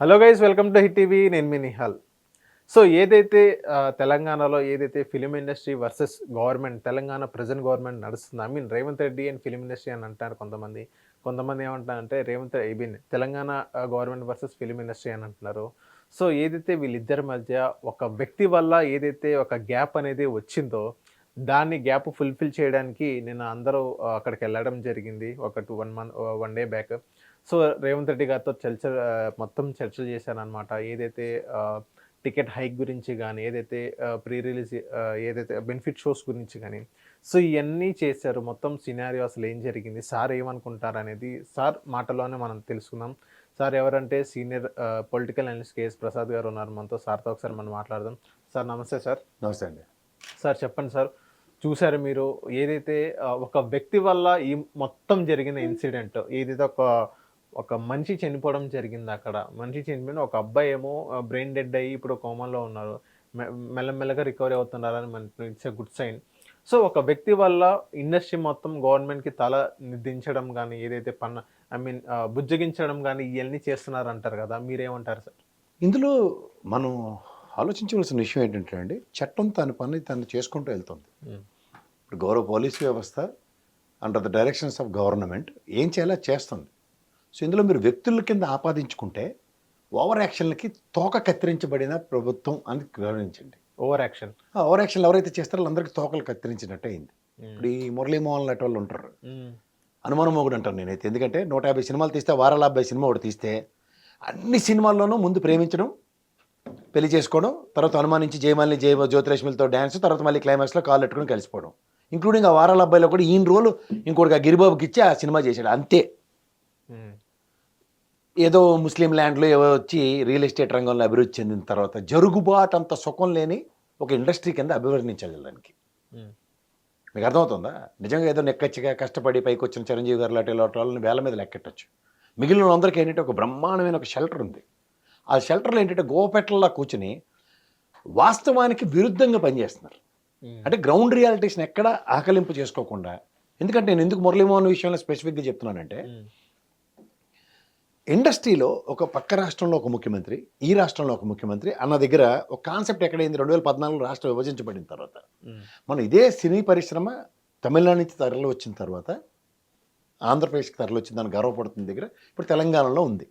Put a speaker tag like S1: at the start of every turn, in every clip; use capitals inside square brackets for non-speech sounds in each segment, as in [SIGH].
S1: Hello guys welcome to hit TV. నేను మీ Nihal. So ఏదైతే తెలంగాణలో ఏదైతే film industry versus government Telangana present government నడుస్తుంది I mean Revanth Reddy and film industry అని అంటారు కొంతమంది. కొంతమంది ఏమంటారంటే Revanth I mean Telangana government versus film industry అని అంటున్నారు. సో ఏదైతే వీళ్ళిద్దరి మధ్య ఒక వ్యక్తి వల్ల ఏదైతే ఒక గ్యాప్ అనేది వచ్చిందో దాన్ని గ్యాప్ ఫుల్ఫిల్ చేయడానికి నేను అందరూ అక్కడికి వెళ్ళడం జరిగింది. ఒక two one month one day back. So Revanth Reddy గారితో చర్చ మొత్తం చర్చలు చేశానన్నమాట. ఏదైతే టికెట్ హైక్ గురించి కానీ ఏదైతే ప్రీ రిలీజ్ ఏదైతే బెనిఫిట్ షోస్ గురించి కానీ సో ఇవన్నీ చేశారు. మొత్తం సినారియో అసలు ఏం జరిగింది సార్ ఏమనుకుంటారు అనేది సార్ మాటలోనే మనం తెలుసుకుందాం. సార్ ఎవరంటే senior political analyst KS Prasad garu ఉన్నారు మనతో. సార్తో ఒకసారి మనం మాట్లాడదాం. సార్ నమస్తే సార్.
S2: నమస్తే అండి.
S1: సార్ చెప్పండి సార్. చూసారు మీరు ఏదైతే ఒక వ్యక్తి వల్ల ఈ మొత్తం జరిగిన ఇన్సిడెంట్ ఏదైతే ఒక ఒక మనిషి చనిపోవడం జరిగింది అక్కడ. మనిషి చనిపోయిన ఒక అబ్బాయి ఏమో బ్రెయిన్ డెడ్ అయ్యి ఇప్పుడు కోమాలో ఉన్నారు. మె- మెల్లమెల్లగా రికవరీ అవుతున్నారని మన it's a good sign so ఒక వ్యక్తి వల్ల ఇండస్ట్రీ మొత్తం గవర్నమెంట్కి తల దించడం కానీ ఏదైతే పన్న ఐ మీన్ బుజ్జగించడం కానీ ఇవన్నీ చేస్తున్నారు అంటారు కదా మీరేమంటారు సార్?
S2: ఇందులో మనం ఆలోచించవలసిన విషయం ఏంటంటే అండి చట్టం తన పని తను చేసుకుంటూ వెళ్తుంది. ఇప్పుడు గౌరవ పోలీస్ వ్యవస్థ under the directions of government ఏం చేయాలో చేస్తుంది. సో ఇందులో మీరు వ్యక్తుల కింద ఆపాదించుకుంటే ఓవర్ యాక్షన్లకి తోక కత్తిరించబడిన ప్రభుత్వం అని గమనించండి.
S1: Over action.
S2: ఓవర్ యాక్షన్లు ఎవరైతే చేస్తారో వాళ్ళందరికీ తోకలు కత్తిరించినట్టు అయింది. ఇప్పుడు ఈ మురళీమోహన్ లాంటి వాళ్ళు ఉంటారు. అనుమానం ఒకటి అంటాను నేనైతే. ఎందుకంటే నూట యాభై సినిమాలు తీస్తే వారాల యాభై సినిమా ఒకటి తీస్తే అన్ని సినిమాల్లోనూ ముందు ప్రేమించడం పెళ్ళి చేసుకోవడం తర్వాత అనుమానించి జయమాలిని జయ జ్యోతిలక్ష్మిలతో డ్యాన్స్ తర్వాత మళ్ళీ క్లైమాక్స్లో కాళ్ళు పెట్టుకుని కలిసిపోవడం. ఇంక్లూడింగ్ ఆ వారాల అబ్బాయిలో కూడా ఈయన రోల్ ఇంకోటి ఆ గిరిబాబుకి ఇచ్చి ఆ సినిమా చేశాడు. అంతే. ఏదో ముస్లిం ల్యాండ్లో ఏవో వచ్చి రియల్ ఎస్టేట్ రంగంలో అభివృద్ధి చెందిన తర్వాత జరుగుబాటు అంత సుఖం లేని ఒక ఇండస్ట్రీ కింద అభివర్ణించాలి దానికి. మీకు అర్థమవుతుందా? నిజంగా ఏదో నెక్కచ్చిగా కష్టపడి పైకి వచ్చిన చిరంజీవి గారు లాంటి లాంటి వాళ్ళని వేల మీద లెక్కెట్టచ్చు. మిగిలిన వాళ్ళందరికీ ఏంటంటే ఒక బ్రహ్మాండమైన ఒక షెల్టర్ ఉంది. ఆ షెల్టర్లో ఏంటంటే గోపెట్లలో కూర్చుని వాస్తవానికి విరుద్ధంగా పనిచేస్తున్నారు. అంటే గ్రౌండ్ రియాలిటీస్ని ఎక్కడ ఆకలింపు చేసుకోకుండా ఎందుకంటే నేను ఎందుకు మురళీమోహన్ విషయంలో స్పెసిఫిక్గా చెప్తున్నానంటే ఇండస్ట్రీలో ఒక పక్క రాష్ట్రంలో ఒక ముఖ్యమంత్రి ఈ రాష్ట్రంలో ఒక ముఖ్యమంత్రి అన్న దగ్గర ఒక కాన్సెప్ట్ ఎక్కడైంది? రెండు వేల పద్నాలుగులో రాష్ట్రం విభజించబడిన తర్వాత. మనం ఇదే సినీ పరిశ్రమ తమిళనాడు నుంచి తరలి వచ్చిన తర్వాత ఆంధ్రప్రదేశ్కి తరలి వచ్చింది దాన్ని గర్వపడుతున్న దగ్గర ఇప్పుడు తెలంగాణలో ఉంది.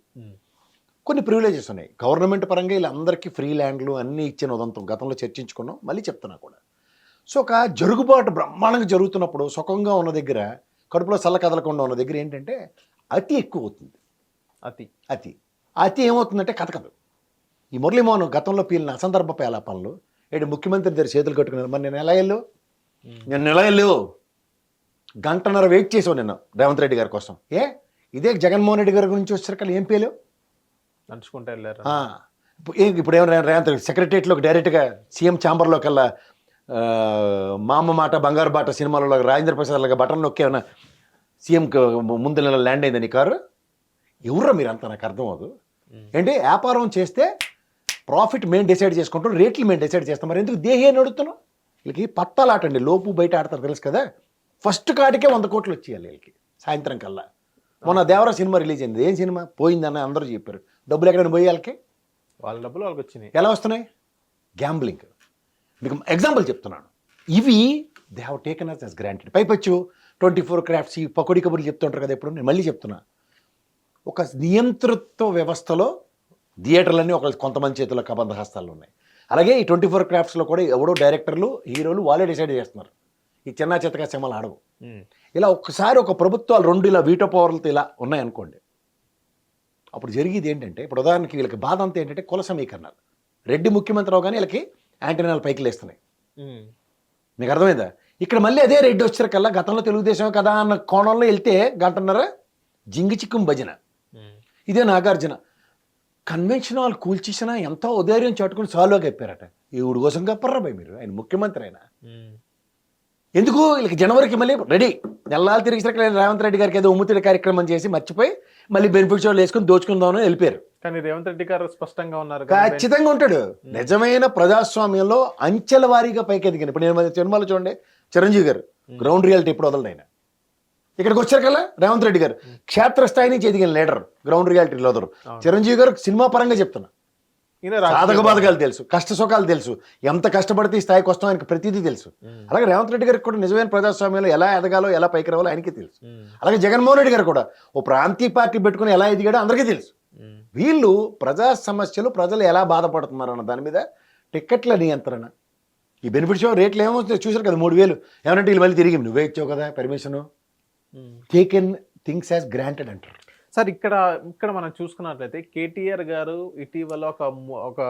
S2: కొన్ని ప్రివిలేజెస్ ఉన్నాయి. గవర్నమెంట్ పరంగా వీళ్ళందరికీ ఫ్రీ ల్యాండ్లు అన్నీ ఇచ్చిన ఉదంతం గతంలో చర్చించుకున్నాం. మళ్ళీ చెప్తున్నా కూడా. సో ఒక జరుగుబాటు బ్రహ్మాండంగా జరుగుతున్నప్పుడు సుఖంగా ఉన్న దగ్గర కడుపులో చల్ల కదలకుండా ఉన్న దగ్గర ఏంటంటే అతి ఎక్కువ అవుతుంది.
S1: అతి.
S2: అతి. అతి ఏమవుతుందంటే కథ కథ ఈ మురళీమోహన్ గతంలో పీలిన అసందర్భ పేలాపనలు ఏంటి ముఖ్యమంత్రి దగ్గర చేతులు కట్టుకున్నారు. మరి నేను ఎలా వెళ్ళు నేను ఎలా వెళ్ళు గంటన్నర వెయిట్ చేసావు నేను రేవంత్ రెడ్డి గారి కోసం. ఏ? ఇదే జగన్మోహన్ రెడ్డి గారి గురించి వచ్చారు ఏం పేలేవు
S1: నడుచుకుంటూ వెళ్ళారు?
S2: ఇప్పుడు ఏమైనా రేవంత్ సెక్రటరియట్లోకి డైరెక్ట్గా సీఎం ఛాంబర్లోకి వెళ్ళా ఆ, మా అమ్మ మాట బంగారు బాట సినిమాలలో రాజేంద్ర ప్రసాద్ లాగా బటన్ నొక్కి ఏమైనా సీఎంకి ముందు నెల ల్యాండ్ అయిందని కారు? ఎవరు మీరు అంత నాకు అర్థం అవ్వదు. ఏంటి? వ్యాపారం చేస్తే ప్రాఫిట్ మేము డిసైడ్ చేసుకుంటాం రేట్లు మేము డిసైడ్ చేస్తాం. మరి ఎందుకు దేహే నడుతున్నాం వీళ్ళకి పత్తాలాటండి లోపు బయట ఆడతారు తెలుసు కదా? ఫస్ట్ కాడికే వంద కోట్లు వచ్చేయాలి వీళ్ళకి సాయంత్రం కల్లా. మొన్న దేవరా సినిమా రిలీజ్ అయింది. ఏం సినిమా? పోయిందని అందరూ చెప్పారు. డబ్బులు ఎక్కడైనా పోయి వాళ్ళకి?
S1: వాళ్ళ డబ్బులు వాళ్ళకి వచ్చినాయి.
S2: ఎలా వస్తున్నాయి? గ్యాంబ్లింగ్ మీకు ఎగ్జాంపుల్ చెప్తున్నాను. ఇవి they have taken us us granted పైపచ్చు twenty four crafts ఈ పకోడీ కబుర్లు చెప్తుంటారు కదా ఎప్పుడు? నేను మళ్ళీ చెప్తున్నా. ఒక నియంతృత్వ వ్యవస్థలో థియేటర్లన్నీ ఒక కొంతమంది చేతుల్లో కబంధ హస్తాలు ఉన్నాయి అలాగే ఈ ట్వంటీ ఫోర్ క్రాఫ్ట్స్లో కూడా ఎవడో డైరెక్టర్లు హీరోలు వాళ్ళే డిసైడ్ చేస్తున్నారు. ఈ చిన్న చిత్తగా సినిమాలు ఆడవు. ఇలా ఒక్కసారి ఒక ప్రభుత్వాలు రెండు ఇలా వీటో పవర్లతో ఇలా ఉన్నాయనుకోండి అప్పుడు జరిగేది ఏంటంటే ఇప్పుడు ఉదాహరణకి వీళ్ళకి బాధ అంతా ఏంటంటే కుల సమీకరణాలు. రెడ్డి ముఖ్యమంత్రి అవగానే వీళ్ళకి యాంటీనాలు పైకి లేస్తున్నాయి. మీకు అర్థమైందా? ఇక్కడ మళ్ళీ అదే రెడ్డి వచ్చారకల్లా గతంలో తెలుగుదేశం కదా అన్న కోణంలో వెళ్తే గంటన్నర జింగి చిక్కుం భజన. ఇదే నాగార్జున. కన్వెన్షన్ హాల్ కూల్చేసినా ఎంతో ఉదయం చాటుకుని సాల్వ్గా చెప్పారట ఈవిడ కోసం కప్పర్రా భయ్ మీరు ఆయన ముఖ్యమంత్రి ఆయన. ఎందుకు? వీళ్ళకి జనవరికి మళ్ళీ రెడీ. నెలలు తిరిగి రేవంత్ రెడ్డి గారికి ఏదో ఉమ్ముతుడి కార్యక్రమం చేసి మర్చిపోయి మళ్ళీ బెనిఫిట్స్ వాళ్ళు వేసుకుని దోచుకుందామని వెళ్ళిపోయారు.
S1: కానీ రేవంత్ రెడ్డి గారు స్పష్టంగా ఉన్నారు
S2: ఖచ్చితంగా ఉంటాడు. నిజమైన ప్రజాస్వామ్యంలో అంచెల వారీగా పైకి ఎదిగిన ఇప్పుడు నేను సినిమాలో చూడండి. చిరంజీవి గారు గ్రౌండ్ రియాలిటీ ఎప్పుడు వదలడు ఆయన. ఇక్కడికి వచ్చారు కదా రేవంత్ రెడ్డి గారు. క్షేత్రస్థాయి నుంచి ఎదిగిన లీడర్ గ్రౌండ్ రియాలిటీ లోదరు. చిరంజీవి గారు సినిమా పరంగా చెప్తున్నా. సాధక బాధకాలు తెలుసు కష్ట సుఖాలు తెలుసు ఎంత కష్టపడితే ఈ స్థాయికి వస్తాం ఆయనకి ప్రతిదీ తెలుసు. అలాగే రేవంత్ రెడ్డి గారికి కూడా నిజమైన ప్రజాస్వామ్యంలో ఎలా ఎదగాలో ఎలా పైకి రావాలో ఆయనకి తెలుసు. అలాగే జగన్మోహన్ రెడ్డి గారు కూడా ఓ ప్రాంతీయ పార్టీ పెట్టుకుని ఎలా ఎదిగాడో అందరికీ తెలుసు. వీళ్ళు ప్రజా సమస్యలు ప్రజలు ఎలా బాధపడుతున్నారు అన్న దాని మీద టిక్కెట్ల నియంత్రణ. ఈ బెనిఫిట్ షో రేట్లు ఏమవుతుంది చూసారు కదా మూడు వేలు. ఏమంటే వీళ్ళు మళ్ళీ తిరిగి నువ్వే ఇచ్చావు కదా permission. Taken things as granted అంటారు.
S1: సార్ ఇక్కడ ఇక్కడ మనం చూసుకున్నట్లయితే కేటీఆర్ గారు ఇటీవల ఒక ఒక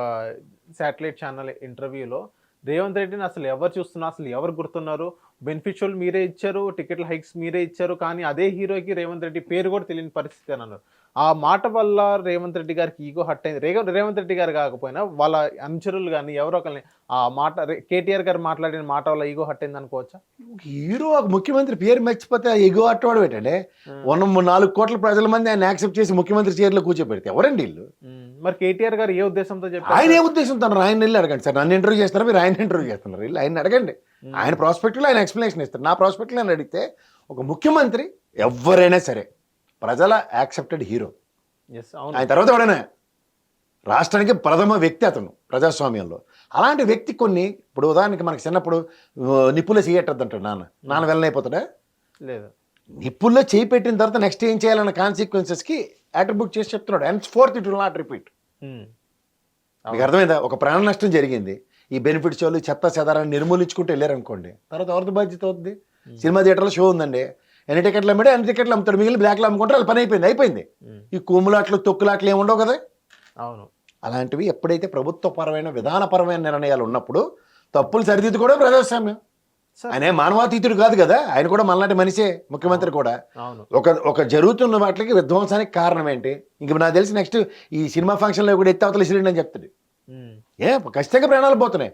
S1: శాటిలైట్ ఛానల్ ఇంటర్వ్యూలో రేవంత్ రెడ్డిని అసలు ఎవరు చూస్తున్నారు అసలు ఎవరు గుర్తున్నారు? బెనిఫిషియల్ మీరే ఇచ్చారు టికెట్ల హైక్స్ మీరే ఇచ్చారు కానీ అదే హీరోకి రేవంత్ రెడ్డి పేరు కూడా తెలియని పరిస్థితి అని అన్నారు. ఆ మాట వల్ల రేవంత్ రెడ్డి గారికి ఈగో హట్ అయింది. రేవ రేవంత్ రెడ్డి గారు కాకపోయినా వాళ్ళ అనుచరులు కానీ ఎవరో ఒకరిని ఆ మాట కేటీఆర్ గారు మాట్లాడిన మాట వల్ల ఈగో హట్ అయింది అనుకోవచ్చా?
S2: హీరో ఒక ముఖ్యమంత్రి పేరు మర్చిపోతే ఎగో అట్టవాడు పెట్టండి ఉన్న నాలుగు కోట్ల ప్రజల మంది ఆయన యాక్సెప్ట్ చేసి ముఖ్యమంత్రి చైర్లో కూర్చోబెడితే ఎవరండి వీళ్ళు?
S1: మరి కేటీఆర్ గారు ఏ ఉద్దేశంతో
S2: ఆయన
S1: చెప్పారు
S2: ఏ ఉద్దేశంతో ఆయన వెళ్ళి అడగండి సార్. నన్ను ఇంటర్వ్యూ చేస్తున్నారు మీరు ఆయన ఇంటర్వ్యూ చేస్తున్నారు. వీళ్ళు ఆయన అడగండి. ఆయన ప్రాస్పెక్ట్లో ఆయన ఎక్స్ప్లెనేషన్ ఇస్తారు. నా ప్రాస్పెక్ట్లో ఆయన అడిగితే ఒక ముఖ్యమంత్రి ఎవరైనా సరే ప్రజల యాక్సెప్టెడ్ హీరో. ఆయన తర్వాత ఎవడైనా రాష్ట్రానికి ప్రథమ వ్యక్తి అతను ప్రజాస్వామ్యంలో. అలాంటి వ్యక్తి కొన్ని ఇప్పుడు ఉదాహరణకి మనకి చిన్నప్పుడు ఆ, నిప్పులో చేయట్టద్దు అంటాడు నాన్న నాన్న వెళ్ళనైపోతాడా
S1: లేదు.
S2: నిప్పుల్లో చేయి పెట్టిన తర్వాత నెక్స్ట్ ఏం చేయాలన్న కాన్సిక్వెన్సెస్కి అట్రిబ్యూట్ చేసి చెప్తున్నాడు. And forth it will not repeat. మీకు అర్థమైందా? ఒక ప్రాణ నష్టం జరిగింది. ఈ బెనిఫిట్స్ వాళ్ళు చెత్త చెదారాన్ని నిర్మూలించుకుంటూ వెళ్ళారనుకోండి. తర్వాత ఎవరిది బాధ్యత అవుతుంది సినిమా థియేటర్లో షో ఉందండి. ఎన్ని టికెట్లు అమ్మాడు ఎన్ని టికెట్లు అమ్ముతాడు? మిగిలిన బ్లాక్లో అమ్ముకుంటారు వాళ్ళ పని అయిపోయింది అయిపోయింది. ఈ కుమ్ములాట్లు తొక్కులాట్లు ఏమి ఉండవు కదా?
S1: అవును.
S2: అలాంటివి ఎప్పుడైతే ప్రభుత్వపరమైన విధానపరమైన నిర్ణయాలు ఉన్నప్పుడు తప్పులు సరిదిద్దుకోవడం ప్రజాస్వామ్యం. ఆయన మానవాతీతుడు కాదు కదా? ఆయన కూడా మనలాంటి మనిషే ముఖ్యమంత్రి కూడా. ఒక ఒక జరుగుతున్న వాటికి విధ్వంసానికి కారణం ఏంటి? ఇంక నాకు తెలిసి నెక్స్ట్ ఈ సినిమా ఫంక్షన్లో కూడా ఎత్తి అవతల ఇసిరిండి అని చెప్తాడు. ఏ ఖచ్చితంగా ప్రాణాలు పోతున్నాయి.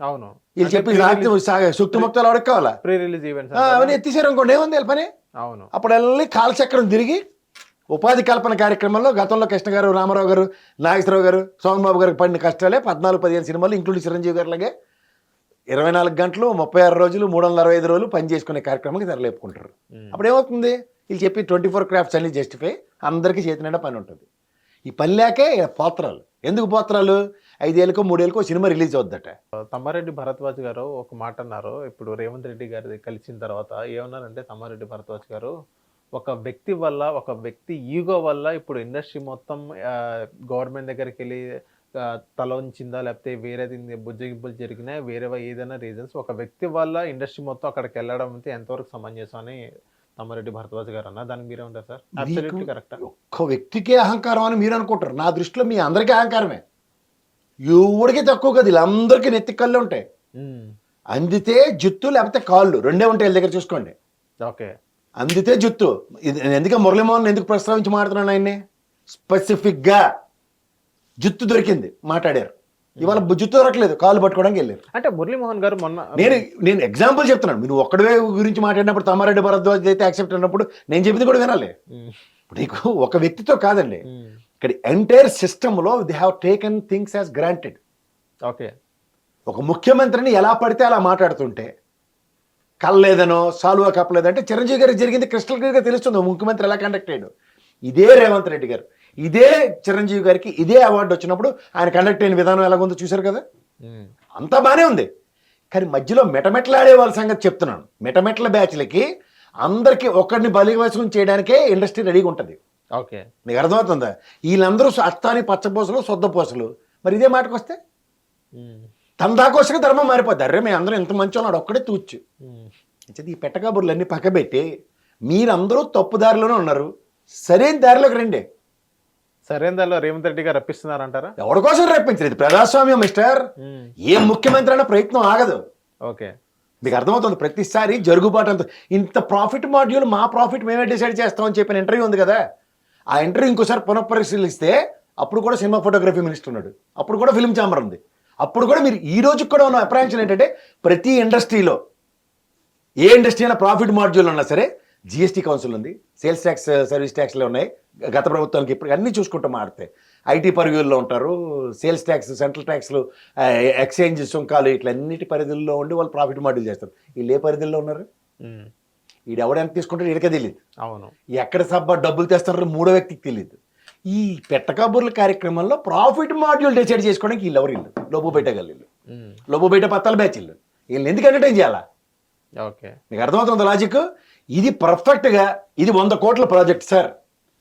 S1: అవును.
S2: వీళ్ళు చెప్పి సుక్తి ముక్తాలు ఎవరికి కావాలా?
S1: ప్రీ రిలీజ్ ఈవెంట్స్
S2: అవన్నీ ఎత్తిసారు అనుకోండి ఏముంది పని
S1: అవును.
S2: అప్పుడు వెళ్ళి కాలచక్రం తిరిగి ఉపాధి కల్పన కార్యక్రమంలో గతంలో కృష్ణ గారు రామారావు గారు నాగేశ్వరరావు గారు సోమన్ బాబు గారికి పడిన కష్టాలే పద్నాలుగు పదిహేను సినిమాలు ఇంక్లూడింగ్ చిరంజీవి గారు లాగే ఇరవై నాలుగు గంటలు ముప్పై ఆరు రోజులు మూడు వందల అరవై ఐదు రోజులు పని చేసుకునే కార్యక్రమానికి తెరలేపుకుంటారు. అప్పుడు ఏమవుతుంది? వీళ్ళు చెప్పి ట్వంటీ ఫోర్ క్రాఫ్ట్స్ అన్ని జస్టిఫై అందరికీ చేతి నిండా పని ఉంటుంది. ఈ పని లేకే పోత్రాలు. ఎందుకు పోత్రాలు? ఐదేళ్ళకో మూడేళ్ళకో సినిమా రిలీజ్ అవుద్దట.
S1: తమ్మారెడ్డి భరద్వాజ్ గారు ఒక మాట అన్నారు. ఇప్పుడు రేవంత్ రెడ్డి గారి కలిసిన తర్వాత ఏమన్నారంటే తమ్మారెడ్డి భరద్వాజ్ గారు ఒక వ్యక్తి వల్ల ఒక వ్యక్తి ఈగో వల్ల ఇప్పుడు ఇండస్ట్రీ మొత్తం గవర్నమెంట్ దగ్గరికి వెళ్ళి తల ఉంచిందా లేకపోతే వేరేది బుజ్జగింపులు జరిగినా వేరే ఏదైనా రీజన్స్ ఒక వ్యక్తి వల్ల ఇండస్ట్రీ మొత్తం అక్కడికి వెళ్ళడం అయితే ఎంతవరకు సమంజసం అని తమ్మారెడ్డి భరద్వాజ్ గారు అన్న దానికి మీరే ఉంటారు సార్ కరెక్ట్
S2: ఒక్క వ్యక్తికే అహంకారం అని మీరు అనుకుంటారు. నా దృష్టిలో మీ అందరికీ అహంకారమే. ఎవడికి తక్కువ కదా వీళ్ళందరికీ నెత్తి కళ్ళు ఉంటాయి. అందితే జుత్తు లేకపోతే కాళ్ళు. రెండే ఉంటాయి వీళ్ళ దగ్గర చూసుకోండి.
S1: ఓకే.
S2: అందితే జుత్తు. ఇది నేను ఎందుకు మురళీమోహన్ ఎందుకు ప్రస్తావించి మాట్లాడుతున్నాను ఆయన్ని? స్పెసిఫిక్గా జుత్తు దొరికింది. మాట్లాడారు. ఇవాళ జుత్తు దొరకలేదు కాళ్ళు పట్టుకోవడానికి వెళ్ళారు.
S1: అంటే మురళీమోహన్ గారు మొన్న
S2: నేను నేను ఎగ్జాంపుల్ చెప్తున్నాను. మీరు ఒక్కడే గురించి మాట్లాడినప్పుడు తమ్మారెడ్డి భరద్వాజ్ అయితే యాక్సెప్ట్ అయినప్పుడు నేను చెప్పింది కూడా వినాలి. ఇప్పుడు నీకు ఒక వ్యక్తితో కాదండి. ఇక్కడ ఎంటైర్ సిస్టంలో they have taken things as granted
S1: okay
S2: ఒక ముఖ్యమంత్రిని ఎలా పడితే అలా మాట్లాడుతుంటే కల్లేదనో సాల్వా కప్పలేదంటే చిరంజీవి గారికి జరిగింది క్రిస్టల్ క్లియర్గా తెలుస్తుంది ముఖ్యమంత్రి ఎలా కండక్ట్ అయ్యాడు. ఇదే రేవంత్ రెడ్డి గారు. ఇదే చిరంజీవి గారికి ఇదే అవార్డు వచ్చినప్పుడు ఆయన కండక్ట్ అయిన విధానం ఎలాగుందో చూశారు కదా?
S1: ఉమ్,
S2: అంతా బాగానే ఉంది. కానీ మధ్యలో మెటమెట్లాడే వాళ్ళ సంగతి చెప్తున్నాను. మెటమెట్ల బ్యాచ్లకి అందరికీ ఒక్కడిని బలివసం చేయడానికే ఇండస్ట్రీ రెడీగా ఉంటుంది.
S1: ఓకే.
S2: నీకు అర్థమవుతుందా? వీళ్ళందరూ అత్తాని పచ్చపోసలు సొద్దపోసలు. మరి ఇదే మాటకు వస్తే తన దాకోసగా ధర్మం మారిపోద్ది. అరే మేము అందరం ఎంత మంచి వాళ్ళాడు ఒక్కడే తూచ్చు ఈ పెట్టకబుర్లన్నీ పక్కబెట్టి మీరందరూ తప్పు దారిలోనే ఉన్నారు. సరైన దారిలోకి రండి.
S1: సరైన రేవంత్ రెడ్డి గారు రప్పిస్తున్నారంటారా?
S2: ఎవరి కోసం రప్పించరు ఇది ప్రజాస్వామ్యం మిస్టర్. ఏ ముఖ్యమంత్రి అయినా ప్రయత్నం ఆగదు.
S1: ఓకే.
S2: మీకు అర్థమవుతుంది ప్రతిసారి జరుగుబాటు అంత ఇంత ప్రాఫిట్ మాడ్యూల్ మా ప్రాఫిట్ మేమే డిసైడ్ చేస్తామని చెప్పిన ఇంటర్వ్యూ ఉంది కదా. ఆ ఇంటర్వ్యూ ఇంకోసారి పునఃపరిశీలిస్తే అప్పుడు కూడా సినిమా ఫోటోగ్రఫీ మినిస్టర్ ఉన్నాడు. అప్పుడు కూడా ఫిల్మ్ ఛాంబర్ ఉంది. అప్పుడు కూడా మీరు ఈ రోజు కూడా ఉన్న అప్రాయించిన ఏంటంటే ప్రతి ఇండస్ట్రీలో ఏ ఇండస్ట్రీ అయినా ప్రాఫిట్ మాడ్యూల్ ఉన్నా సరే జిఎస్టీ కౌన్సిల్ ఉంది. సేల్స్ ట్యాక్స్ సర్వీస్ ట్యాక్స్లో ఉన్నాయి. గత ప్రభుత్వానికి ఇప్పుడు అన్నీ చూసుకుంటూ మాడితే ఐటీ పరిధిలో ఉంటారు. సేల్స్ ట్యాక్స్ సెంట్రల్ ట్యాక్స్లు ఎక్స్చేంజ్ సుంకాలు ఇట్లన్నిటి పరిధుల్లో ఉండి వాళ్ళు ప్రాఫిట్ మాడ్యూల్ చేస్తారు. వీళ్ళు ఏ పరిధిలో ఉన్నారు?
S1: ఉమ్,
S2: ఈడు ఎవడు ఎంత తీసుకుంటాడు ఈడకే తెలియదు
S1: అవును.
S2: ఎక్కడ సబ్బా డబ్బులు తెస్తారో మూడో వ్యక్తికి తెలియదు ఈ పెట్టకబుర్ల కార్యక్రమంలో ప్రాఫిట్ మాడ్యూల్ డిసైడ్ చేసుకోవడానికి వీళ్ళు ఎవరు ఇల్లు? లోపు బయటగల్లు
S1: ఉమ్,
S2: లోపు బయట పత్తాల బ్యాచ్ ఇల్లు వీళ్ళని ఎందుకు ఎంటర్టైన్ చేయాలా?
S1: ఓకే.
S2: మీకు అర్థమవుతుంది లాజిక్ ఇది పర్ఫెక్ట్గా ఇది వంద కోట్ల ప్రాజెక్ట్ సార్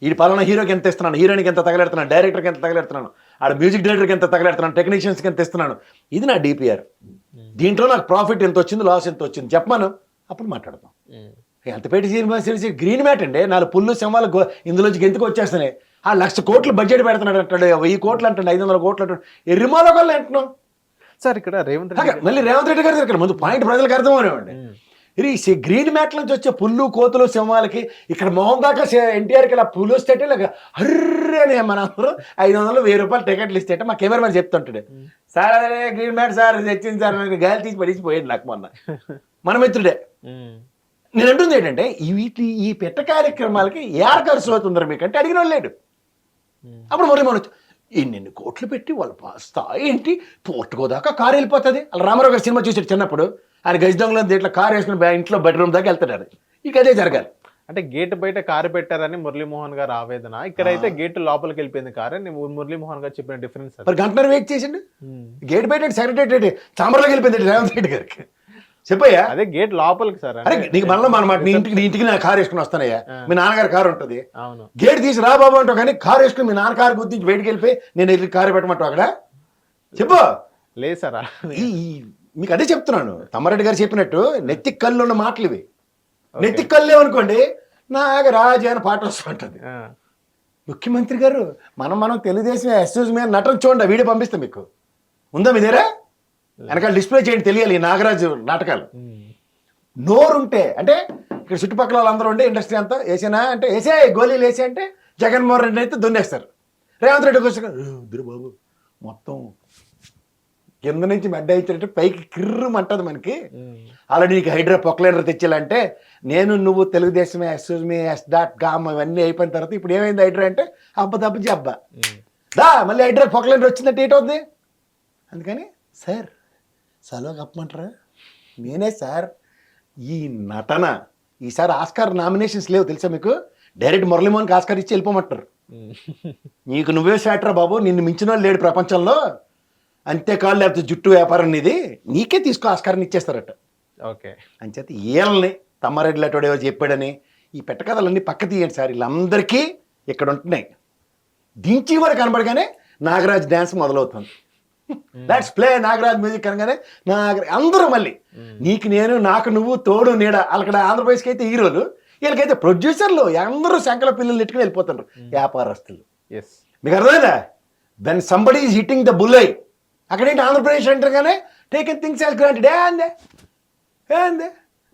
S2: ఇది పలానా హీరోకి ఎంత ఇస్తున్నాను హీరోయిన్కి ఎంత తగలెడుతున్నాను డైరెక్టర్కి ఎంత తగలెడుతున్నాను ఆడ మ్యూజిక్ డైరెక్టర్కి ఎంత తగలెడుతున్నాను టెక్నీషియన్స్కి ఎంత ఇస్తున్నాను ఇది నా డిపిఆర్ దీంట్లో నాకు ప్రాఫిట్ ఎంత వచ్చింది లాస్ ఎంత వచ్చింది? చెప్పమను. అప్పుడు మాట్లాడదాం.
S1: ఉమ్, సార్ ఇక్కడ రేవంత్ రెడ్డి
S2: మళ్ళీ రేవంత్ రెడ్డి గారి దగ్గర ముందు పాయింట్ ప్రజలకు అర్థమనేవండి
S1: ఉమ్,
S2: ఇది ఈ గ్రీన్ మ్యాట్ నుంచి వచ్చే పుల్లు కోతులు సింహాలకి ఇక్కడ మొహం దాకా ఎన్టీఆర్కి ఇలా పులు వస్తే ఇలాగ హర్రే అని మన అందరూ ఐదు వందలు వెయ్యి రూపాయలు టికెట్లు ఇస్తే మా కెమెరామెన్ చెప్తుంటాడు. సార్ అదే గ్రీన్ మ్యాట్ సార్ తెచ్చింది సార్ గాలి తీసి పడిచిపోయాడు నాకు మొన్న. [LAUGHS] మన మిత్రుడే. నేను అంటుంది ఏంటంటే ఈ వీటి ఈ పెట్ట కార్యక్రమాలకి ఏర్ ఖర్చు అవుతుందరు మీకు అంటే అడిగిన వాళ్ళు లేడు
S1: ఉమ్,
S2: అప్పుడు మళ్ళీ మనం ఇన్ని కోట్లు పెట్టి వాళ్ళ స్థాయి ఏంటి? పోర్టుకో దాకా కారు వెళ్ళిపోతుంది. అలా రామారావు గారి సినిమా చూసాడు చిన్నప్పుడు. ఆయన గజ దొంగలో దీంట్లో కారు వేసుకుని ఇంట్లో బెడ్రూమ్ దాకా వెళ్తాడు ఇక అదే జరగాలి.
S1: అంటే గేట్ బయట కారు పెట్టారని మురళీమోహన్ గారు ఆవేదన. ఇక్కడైతే గేట్ లోపలికి వెళ్ళిపోయింది కారు అని మురళీమోహన్ గారు చెప్పిన డిఫరెన్స్
S2: మరి గంటన్నర వెయిట్ చేసిండు?
S1: ఉమ్.
S2: గేట్ బయట సెక్రటరీ చాంబర్లోకి వెళ్ళిపోయింది రేవంత్ రెడ్డి గారికి. చెప్పయ్యా?
S1: అదే గేట్ లోపలికి సార్
S2: అరే నీకు మనలో మన మాట నీ ఇంటికి నీ ఇంటికి నా కారు వేసుకుని వస్తానయ్యా. మీ నాన్నగారి కారు ఉంటుంది.
S1: అవును.
S2: గేట్ తీసి రా బాబు అంటావు కానీ కారు వేసుకుని మీ నాన్న కారు గుర్తించి బయటికి వెళ్ళిపోయి నేను వెళ్ళి కారు పెట్టమంటావు అక్కడ? చెప్పు.
S1: లేదు సార్
S2: మీకు అదే చెప్తున్నాను. తమ్మారెడ్డి గారు చెప్పినట్టు నెత్తి కళ్ళు ఉన్న మాటలు ఇవి. నెత్తి కళ్ళు అనుకోండి నాగరాజు అని పాట వస్తుంటుంది ముఖ్యమంత్రి గారు మనం మనం తెలుగుదేశం ఎస్యూజ్ మీద నటన చూడండి వీడియో పంపిస్తాం మీకు. ఉందా మీ దగ్గర? వెనకాల డిస్ప్లే చేయండి తెలియాలి ఈ నాగరాజు నాటకాలు. నోరుంటే అంటే ఇక్కడ చుట్టుపక్కల వాళ్ళందరూ ఉండే ఇండస్ట్రీ అంతా వేసేనా అంటే వేసే గోళీలు వేసే అంటే జగన్మోహన్ రెడ్డి అయితే దున్నేస్తారు. రేవంత్ రెడ్డి వచ్చి బాబు మొత్తం కింద నుంచి మెడ్డ ఇచ్చినట్టు పైకి కిర్రమంటది మనకి.
S1: ఉమ్,
S2: ఆల్రెడీ నీకు హైడ్రా పొక్లైనర్ తెచ్చాలంటే నేను నువ్వు తెలుగుదేశం ఎస్యూజ్ మీ ఎస్ డాట్ కామ్ అవన్నీ అయిపోయిన తర్వాత ఇప్పుడు ఏమైంది హైడ్రా అంటే అబ్బ తప్ప జబ్బా. దా మళ్ళీ హైడ్రా పొక్లైనర్ వచ్చిందంటే ఏటవుద్ది? అందుకని సార్ సెలవు కప్పమంటారా? నేనే సార్. ఈ నటన ఈసారి ఆస్కార్ నామినేషన్స్ లేవు తెలుసా మీకు? డైరెక్ట్ మురళీమోహన్కి ఆస్కార్ ఇచ్చి వెళ్ళిపోమంటారు. నీకు నువ్వే షాటరా బాబు నిన్ను మించిన వాళ్ళు లేడు ప్రపంచంలో. అంతేకాదు లేకపోతే జుట్టు వ్యాపారం నీది. నీకే తీసుకో ఆస్కారాన్ని ఇచ్చేస్తారట.
S1: ఓకే.
S2: అంచేత ఈళ్ళని తమ్మారెడ్డి లాంటి చెప్పాడని ఈ పెట్టకథలన్నీ పక్క తీయండి సార్. వీళ్ళందరికీ ఇక్కడ ఉంటున్నాయి. దించి కూడా కనబడగానే నాగరాజ్ డ్యాన్స్ మొదలవుతుంది. దాట్స్ ప్లే నాగరాజ్ మ్యూజిక్ అనగానే నాగ అందరూ మళ్ళీ నీకు నేను నాకు నువ్వు తోడు నీడ అక్కడ ఆంధ్రప్రదేశ్కి అయితే హీరోలు వీళ్ళకైతే ప్రొడ్యూసర్లు అందరూ శంకల పిల్లలు ఎట్టుకుని వెళ్ళిపోతుండ్రు వ్యాపారస్తులు.
S1: ఎస్
S2: మీకు అర్థమైందా? When somebody is hitting the bull's eye అక్కడేంటి Andhra Pradesh అంటారుగానే టేకెన్ థింగ్స్ యాజ్ గ్రాంటెడ్ ఏ అందే? ఏ అందే?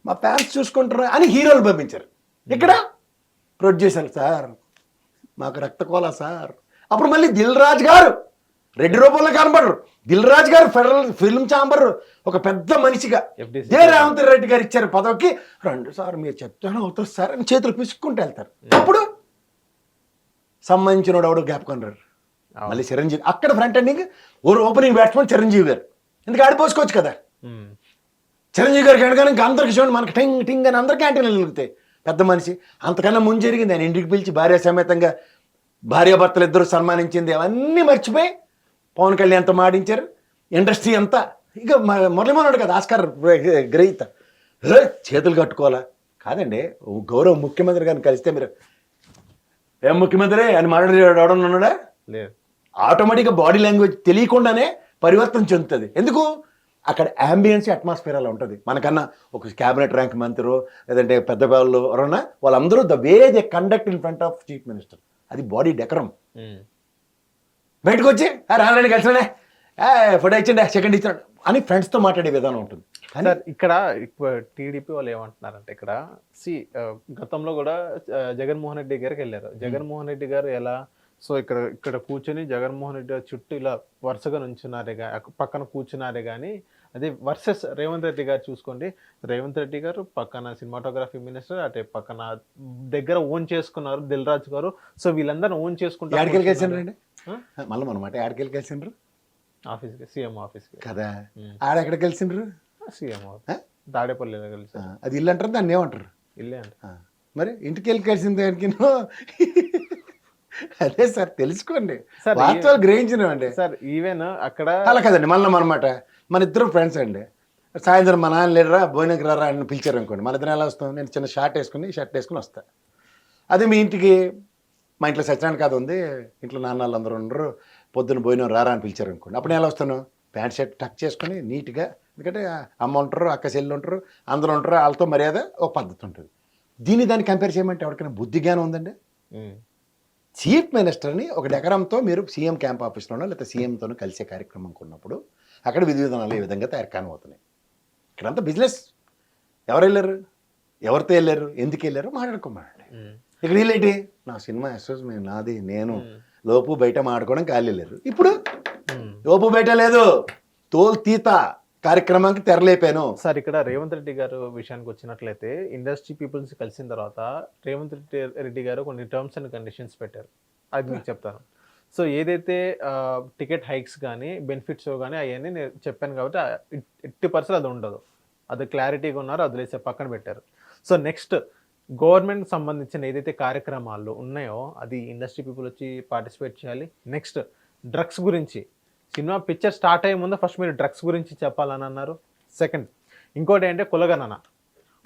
S2: మా ఫ్యాన్స్ చూసుకుంటారు అని హీరోలు పంపించారు. ఇక్కడ ప్రొడ్యూసర్ సార్ మాకు రక్తకోల సార్. అప్పుడు మళ్ళీ దిల్ రాజ్ గారు రెడ్డి రూపంలో కనబడరు. దిల్ రాజ్ గారు ఫెడరల్ ఫిల్మ్ ఛాంబర్ ఒక పెద్ద మనిషిగా. దే రేవంత్ రెడ్డి గారు ఇచ్చారు పదవికి. రెండు సార్ మీరు చెప్తాను అవుతుంది సార్ అని చేతులు పిసుక్కుంటూ వెళ్తారు. అప్పుడు సంబంధించిన ఎవడు జ్ఞాపకం రారు
S1: అవును.
S2: మళ్ళీ చిరంజీవి అక్కడ front ending opening batsmen Chiranjeevi garu. ఎందుకు ఆడిపోసుకోవచ్చు కదా.
S1: ఉమ్,
S2: చిరంజీవి గారికి అనగానే ఇంకా అందరికి చూడండి మనకి టింగ్ టింగ్ అని అందరు క్యాంటీన్లు వెలుగుతాయి. పెద్ద మనిషి. అంతకన్నా ముందు జరిగింది ఆయన ఇంటికి పిలిచి భార్య సమేతంగా భార్యాభర్తలు ఇద్దరు సన్మానించింది అవన్నీ మర్చిపోయి పవన్ కళ్యాణ్తో మాడించారు. ఇండస్ట్రీ అంతా. ఇక మ- మురళీమోహనుడు కదా ఆస్కార్ గ్రహీత. చేతులు కట్టుకోవాలా? కాదండి ఓ గౌరవ ముఖ్యమంత్రి గారిని కలిస్తే మీరు. ఏం ముఖ్యమంత్రి అని మాట్లాడి ఎవడన్నా ఉన్నాడా?
S1: లేదు.
S2: ఆటోమేటిక్గా బాడీ లాంగ్వేజ్ తెలియకుండానే పరివర్తన చెందుతుంది. ఎందుకు? అక్కడ అంబియన్స్ అట్మాస్ఫియర్ అలా ఉంటుంది. మనకన్నా ఒక క్యాబినెట్ ర్యాంక్ మంత్రి లేదంటే పెద్ద వాళ్ళు ఎవరన్నా వాళ్ళందరూ the way they conduct in front of chief minister అది బాడీ డెకరం బయటకు వచ్చి "ఆ, రానండి కలిసినే ఫోటో ఇచ్చండి సెకండ్ ఇచ్చాడు. అని ఫ్రెండ్స్తో మాట్లాడే విధానం ఉంటుంది. కానీ
S1: సార్ ఇక్కడ టీడీపీ వాళ్ళు ఏమంటున్నారంటే ఇక్కడ సి గతంలో కూడా జగన్మోహన్ రెడ్డి గారికి వెళ్ళారు. జగన్మోహన్ రెడ్డి గారు ఎలా సో ఇక్కడ ఇక్కడ కూర్చొని జగన్మోహన్ రెడ్డి గారు చుట్టూ ఇలా వరుసగా నుంచున్నారే గా పక్కన కూర్చున్నారే కానీ అదే వర్సెస్ రేవంత్ రెడ్డి గారు చూసుకోండి. రేవంత్ రెడ్డి గారు పక్కన సినిమాటోగ్రఫీ మినిస్టర్ అటే పక్కన దగ్గర ఓన్ చేసుకున్నారు దిల్ రాజు గారు. సో వీళ్ళందరూ ఓన్ చేసుకుంటారు
S2: మళ్ళీ మనమాట యాడికెళ్ళి కలిసిండ్రు?
S1: ఆఫీస్కి సీఎం ఆఫీస్కి.
S2: కదా. ఆడ ఎక్కడ కలిసిండ్రు?
S1: సీఎం
S2: ఆ?
S1: తాడేపల్లిలో కలిసి.
S2: అది ఇల్లు అంటారు దాన్ని ఏమంటారు?
S1: ఇల్లే
S2: ఆ, మరి ఇంటికి వెళ్ళి కలిసిన దానికి అదే సార్ తెలుసుకోండి. వాస్తవాలు గ్రహించినవండి.
S1: సార్ ఈవెన్ అక్కడ
S2: అలా కదండి మళ్ళీ అనమాట మన ఇద్దరం ఫ్రెండ్స్ అండి. సాయంత్రం మా నాన్న లేడరా భోజనకి రారా అని పిలిచారు అనుకోండి. మన ఇద్దరం ఎలా వస్తాం? నేను చిన్న షార్ట్ వేసుకుని షర్ట్ వేసుకుని వస్తా. అదే మీ ఇంటికి మా ఇంట్లో సత్యనారాయణ కథ ఉంది ఇంట్లో నాన్న వాళ్ళు అందరూ ఉండరు పొద్దున్న భోజనం రారా అని పిలిచారు అనుకోండి. అప్పుడు నేను ఎలా వస్తాను? ప్యాంట్ షర్ట్ టక్ చేసుకుని నీట్గా ఎందుకంటే అమ్మ ఉంటారు అక్క చెల్లి ఉంటారు అందరూ ఉంటారు వాళ్ళతో మర్యాద ఒక పద్ధతి ఉంటుంది. దీన్ని దాన్ని కంపేర్ చేయమంటే ఎవరికైనా బుద్ధి జ్ఞానం ఉందండి? చీఫ్ మినిస్టర్ని ఒక డెకరంతో మీరు సీఎం క్యాంప్ ఆఫీస్లోనో లేకపోతే సీఎంతోనో కలిసే కార్యక్రమం కొన్నప్పుడు అక్కడ విధి విధానాలు ఈ విధంగా తయారు కానవుతున్నాయి ఇక్కడంతా బిజినెస్ ఎవరు వెళ్ళారు? ఎవరితో వెళ్ళారు? ఎందుకు వెళ్ళారు? మాట్లాడుకోమండి ఇక్కడ వీళ్ళేంటి నా సినిమా ఎస్ఎస్ మేము నాది నేను. లోపు బయట మాడుకోవడం ఖాళీ వెళ్ళారు ఇప్పుడు. లోపు బయట లేదు. తోలు తీత కార్యక్రమానికి తెరలేపాను.
S1: సార్ ఇక్కడ రేవంత్ రెడ్డి గారు విషయానికి వచ్చినట్లయితే ఇండస్ట్రీ పీపుల్స్ కలిసిన తర్వాత రేవంత్ రెడ్డి రెడ్డి గారు కొన్ని టర్మ్స్ అండ్ కండిషన్స్ పెట్టారు. అది మీకు చెప్తాను. సో ఏదైతే టికెట్ హైక్స్ కానీ బెనిఫిట్స్ కానీ అవన్నీ నేను చెప్పాను కాబట్టి ఎట్టి పర్సెంట్ అది ఉండదు. అది క్లారిటీగా ఉన్నారు అది లేసే పక్కన పెట్టారు. సో నెక్స్ట్ గవర్నమెంట్ సంబంధించిన ఏదైతే కార్యక్రమాలు ఉన్నాయో అది ఇండస్ట్రీ పీపుల్ వచ్చి పార్టిసిపేట్ చేయాలి. నెక్స్ట్ డ్రగ్స్ గురించి. సినిమా పిక్చర్ స్టార్ట్ అయ్యే ముందు ఫస్ట్ మీరు డ్రగ్స్ గురించి చెప్పాలని అన్నారు. సెకండ్ ఇంకోటి ఏంటంటే కులగణన.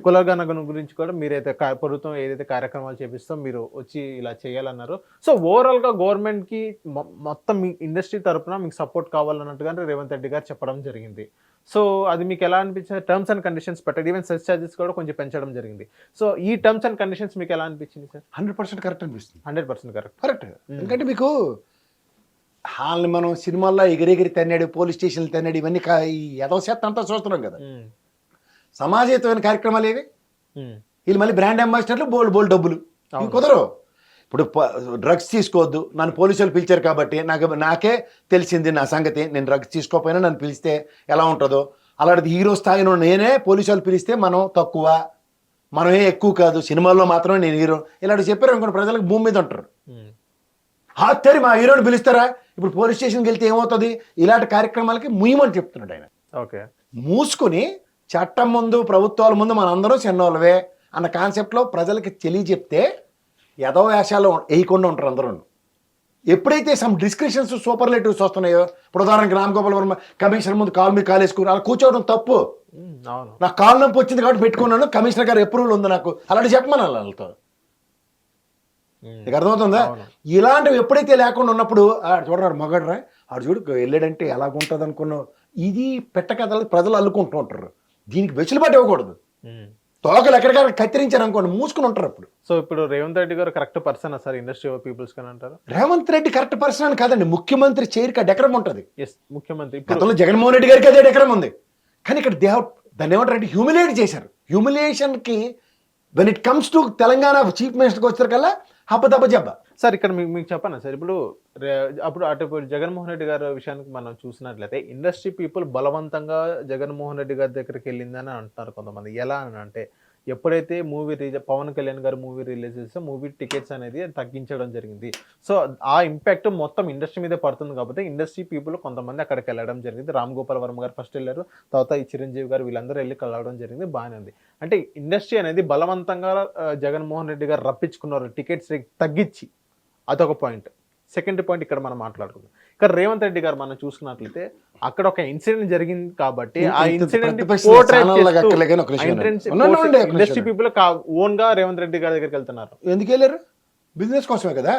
S1: కులగణన గురించి కూడా మీరైతే ప్రభుత్వం ఏదైతే కార్యక్రమాలు చేపిస్తో మీరు వచ్చి ఇలా చేయాలన్నారు. సో ఓవరాల్గా గవర్నమెంట్కి మొత్తం మీ ఇండస్ట్రీ తరఫున మీకు సపోర్ట్ కావాలన్నట్టుగా రేవంత్ రెడ్డి గారు చెప్పడం జరిగింది. సో అది మీకు ఎలా అనిపించింది టర్మ్స్ అండ్ కండిషన్స్ పెట్టండి. ఈవెన్ సెస్ ఛార్జెస్ కూడా కొంచెం పెంచడం జరిగింది. సో ఈ టర్మ్స్ అండ్ కండిషన్స్ మీకు ఎలా అనిపించింది సార్
S2: హండ్రెడ్ పర్సెంట్ కరెక్ట్ అనిపిస్తుంది.
S1: Hundred percent correct.
S2: కరెక్ట్. ఎందుకంటే మీకు వాళ్ళని మనం సినిమాల్లో ఎగిరెగిరి తన్నాడు పోలీస్ స్టేషన్లు తన్నాడు ఇవన్నీ ఈ యథవశాతం అంతా చూస్తున్నాం కదా. సమాజయుతమైన కార్యక్రమాలు ఏవి? వీళ్ళు మళ్ళీ బ్రాండ్ అంబాసిడర్లు బోల్డ్ బోల్డ్ డబ్బులు. కుదరవు. ఇప్పుడు డ్రగ్స్ తీసుకోవద్దు. నన్ను పోలీసులు పిలిచారు కాబట్టి నాకు నాకే తెలిసింది నా సంగతి. నేను డ్రగ్స్ తీసుకోకపోయినా నన్ను పిలిస్తే ఎలా ఉంటుందో. అలాంటిది హీరో స్థాయిలో నేనే పోలీసు వాళ్ళు పిలిస్తే మనం తక్కువ. మనమే ఎక్కువ కాదు. సినిమాల్లో మాత్రమే నేను హీరో. ఇలాంటి చెప్పారు అనుకోండి ప్రజలకు భూమి మీద ఉంటారు. హాత్తరి మా హీరోని పిలుస్తారా? ఇప్పుడు పోలీస్ స్టేషన్కి వెళ్తే ఏమవుతుంది? ఇలాంటి కార్యక్రమాలకి ముయ్యమని చెప్తున్నాడు ఆయన.
S1: ఓకే.
S2: మూసుకొని చట్టం ముందు ప్రభుత్వాల ముందు మనందరం చిన్నోళ్ళవే అన్న కాన్సెప్ట్లో ప్రజలకి తెలియజెప్తే యథో వేషాలు వేయకుండా ఉంటారు అందరూ ఎప్పుడైతే సమ్ డిస్క్రిప్షన్స్ సూపర్లేటివ్స్ వస్తున్నాయో ఇప్పుడు ఉదాహరణకి రామ్ గోపాల్ వర్మ కమిషనర్ ముందు కాల్ మీ కాల్ వేసుకుని అలా కూర్చోవడం తప్పు. నాకు కాల్ నొప్పి వచ్చింది కాబట్టి పెట్టుకున్నాను కమిషనర్ గారు అప్రూవల్ ఉంది నాకు. అలాంటి చెప్పమని వాళ్ళతో. నీకు అర్థమవుతుందా. ఇలాంటివి ఎప్పుడైతే లేకుండా ఉన్నప్పుడు ఆడు చూడరాడు మగడరా ఆడు చూడు వెళ్ళాడంటే ఎలాగుంటుంది అనుకున్నావు ఇది పెట్టకథలు ప్రజలు అల్లుకుంటూ ఉంటారు. దీనికి వెసులుబాటు ఇవ్వకూడదు. తోకలు ఎక్కడికక్కడ కత్తిరించారు అనుకోండి మూసుకుని ఉంటారు అప్పుడు.
S1: సో ఇప్పుడు Revanth Reddy garu correct person sir industry peoples కానీ అంటారు?
S2: రేవంత్ రెడ్డి కరెక్ట్ పర్సన్ అని కాదండి ముఖ్యమంత్రి చైర్కి డెకరం ఉంటుంది.
S1: ఎస్ ముఖ్యమంత్రి. ఇప్పుడు
S2: గతంలో జగన్మోహన్ రెడ్డి గారికి అదే డెకరం ఉంది. కానీ ఇక్కడ దేవ దాన్ని అంటే హ్యూమిలేట్ చేశారు. హ్యూమిలేషన్కి when it comes to Telangana chief మినిస్టర్కి వచ్చేసరికల్లా హబ్బ జబ్బ.
S1: సార్ ఇక్కడ మీకు మీకు చెప్పాను సార్? ఇప్పుడు అప్పుడు అటు ఇప్పుడు జగన్మోహన్ రెడ్డి గారి విషయానికి మనం చూసినట్లయితే ఇండస్ట్రీ పీపుల్ బలవంతంగా జగన్మోహన్ రెడ్డి గారి దగ్గరికి వెళ్ళిందని అంటున్నారు కొంతమంది. ఎలా అని అంటే ఎప్పుడైతే movie release Pawan Kalyan garu movie release చేస్తే మూవీ టికెట్స్ అనేది తగ్గించడం జరిగింది. సో ఆ ఇంపాక్ట్ మొత్తం ఇండస్ట్రీ మీదే పడుతుంది కాబట్టి ఇండస్ట్రీ పీపుల్ కొంతమంది అక్కడికి వెళ్ళడం జరిగింది. రామ్ గోపాల్ వర్మ గారు ఫస్ట్ వెళ్ళారు తర్వాత ఈ చిరంజీవి గారు వీళ్ళందరూ వెళ్ళి కలవడం జరిగింది బాగానే ఉంది. అంటే ఇండస్ట్రీ అనేది బలవంతంగా జగన్మోహన్ రెడ్డి గారు రప్పించుకున్నారు టికెట్స్ తగ్గించి. అదొక పాయింట్. సెకండ్ పాయింట్ ఇక్కడ మనం మాట్లాడుకుందాం. ఇక్కడ రేవంత్ రెడ్డి గారు మనం చూసుకున్నట్లయితే అక్కడ ఒక ఇన్సిడెంట్ జరిగింది కాబట్టి ఆ ఇన్సిడెంట్ ఇండస్ట్రీ. పీపుల్ ఓన్గా రేవంత్ రెడ్డి గారి దగ్గరికి వెళ్తున్నారు.
S2: ఎందుకు వెళ్ళారు? బిజినెస్ కోసమే కదా?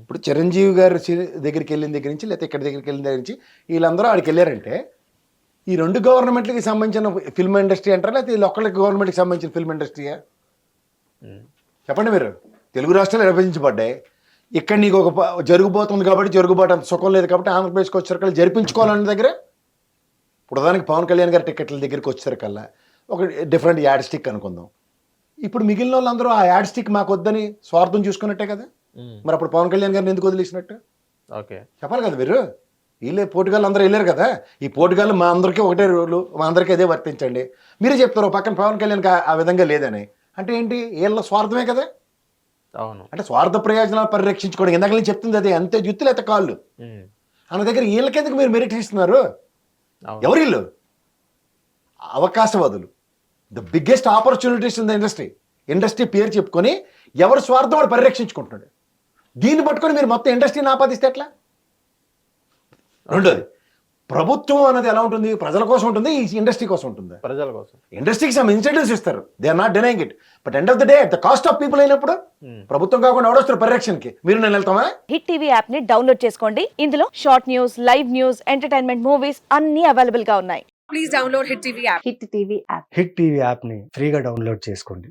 S2: ఇప్పుడు చిరంజీవి గారు దగ్గరికి వెళ్ళిన దగ్గర నుంచి లేకపోతే ఇక్కడ దగ్గరికి వెళ్ళిన దగ్గర నుంచి వీళ్ళందరూ ఆడికి వెళ్ళారంటే ఈ రెండు గవర్నమెంట్లకి సంబంధించిన ఫిల్మ్ ఇండస్ట్రీ అంటారా? లేకపోతే వీళ్ళు ఒక్కళ్ళకి గవర్నమెంట్కి సంబంధించిన ఫిల్మ్ ఇండస్ట్రీయా చెప్పండి మీరు. తెలుగు రాష్ట్రాలు విభజించబడ్డాయి ఇక్కడ నీకు ఒక జరుగుబోతుంది కాబట్టి జరుగుబాటు అంత సుఖం లేదు కాబట్టి ఆంధ్రప్రదేశ్కి వచ్చేసరికి జరిపించుకోవాలనే దగ్గర ఇప్పుడు దానికి పవన్ కళ్యాణ్ గారి టికెట్ల దగ్గరికి వచ్చేసరికల్లా ఒక డిఫరెంట్ యాడ్ స్టిక్ అనుకుందాం. ఇప్పుడు మిగిలిన వాళ్ళందరూ ఆ యాడ్ స్టిక్ మాకు వద్దని స్వార్థం చూసుకున్నట్టే కదా? మరి అప్పుడు పవన్ కళ్యాణ్ గారిని ఎందుకు వదిలేసినట్టు?
S1: ఓకే.
S2: చెప్పాలి కదా మీరు వీళ్ళే పోటుగాళ్ళు అందరూ వెళ్ళారు కదా? ఈ పోటుగాళ్ళు మా అందరికీ ఒకటే రూలు మా అందరికీ అదే వర్తించండి. మీరే చెప్తారు "ఓ పక్కన పవన్ కళ్యాణ్కి ఆ- ఆ విధంగా లేదని. అంటే ఏంటి? వీళ్ళ స్వార్థమే కదా?
S1: అవును.
S2: అంటే స్వార్థ ప్రయోజనాలు పరిరక్షించుకోవడం. ఇందాక నేను చెప్తుంది అదే అంతే జుత్తులు అయితే కాళ్ళు. అన్న దగ్గర వీళ్ళకెందుకు మీరు మెరిట్ ఇస్తున్నారు? ఎవరు వీళ్ళు? అవకాశవాదులు. The biggest opportunities in the industry industry పేరు చెప్పుకొని ఎవరి స్వార్థం వాడు పరిరక్షించుకుంటున్నాడు? దీన్ని పట్టుకొని మీరు మొత్తం ఇండస్ట్రీని ఆపాదిస్తే ఎట్లా? రెండోది ప్రభుత్వం అనేది ఎలా ఉంటుంది? ప్రజల కోసం ఉంటుంది ఈ ఇండస్ట్రీ కోసం ఉంటుంది.
S1: ప్రజల కోసం.
S2: ఇండస్ట్రీకి సమ్ ఇన్సెంటివ్స్ ఇస్తారు they are not denying it but end of the day at the cost of people అయినప్పుడు
S1: Hmm.
S2: ప్రభుత్వం కాకుండా ఎవడొస్తారు పరిరక్షణకి? మీరు నేను వెళ్తామా?
S3: హిట్ టీవీ యాప్ని డౌన్లోడ్ చేసుకోండి. ఇందులో short news live news entertainment movies అన్ని అవైలబుల్గా ఉన్నాయి.
S4: Please download Hit TV app.
S3: Hit TV app
S5: hit TV యాప్ని ఫ్రీగా డౌన్లోడ్ చేసుకోండి.